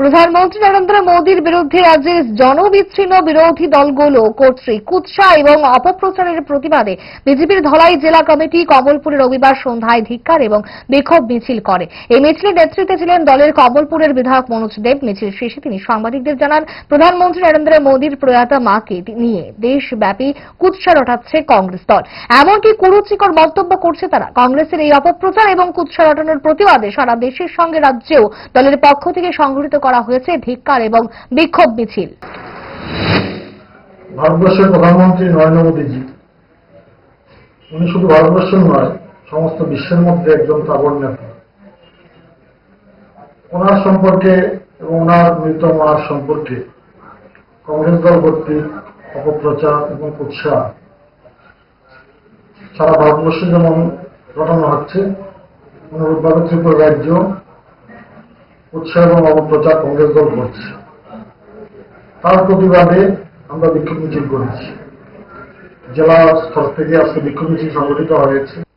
প্রধানমন্ত্রী নরেন্দ্র মোদীর বিরুদ্ধে রাজ্যে জনবিচ্ছিন্ন বিরোধী দলগুলো কর্তৃক কুৎসা এবং অপপ্রচারের প্রতিবাদে বিজেপির ধলাই জেলা কমিটি কমলপুরে রবিবার সন্ধ্যায় ধিক্কার এবং বিক্ষোভ মিছিল করে। এই মিছিলের নেতৃত্বে ছিলেন দলের কমলপুরের বিধায়ক মনোজ দেব। মিছিল শেষে তিনি সাংবাদিকদের জানান, প্রধানমন্ত্রী নরেন্দ্র মোদীর প্রয়াত মাকে নিয়ে দেশব্যাপী কুৎসা রটাচ্ছে কংগ্রেস দল। এমনকি কুরুচিকর মন্তব্য করছে তারা। কংগ্রেসের এই অপপ্রচার এবং কুৎসা রটানোর প্রতিবাদে সারা দেশের সঙ্গে রাজ্যেও দলের পক্ষ থেকে সংগঠিত করা হয়েছে ধিক্কার এবং বিক্ষোভ মিছিল। ভারতবর্ষের প্রধানমন্ত্রী নরেন্দ্র মোদীজি, উনি শুধু ভারতবর্ষ নয়, সমস্ত বিশ্বের মধ্যে একজন তাবর নেতা। ওনার সম্পর্কে এবং ওনার মৃত মার সম্পর্কে কংগ্রেস দল কর্তৃক অপপ্রচার এবং উৎসাহ সারা ভারতবর্ষে যেমন ঘটানো হচ্ছে, অনুরূপভাবে ত্রিপুরা রাজ্য উৎসাহ এবং অপপ্রচার কংগ্রেস দল করছে তার প্রতিবাদে আমরা বিক্ষোভ মিছিল করেছি। জেলা স্তর থেকে আজকে বিক্ষোভ মিছিল সংগঠিত হয়েছে।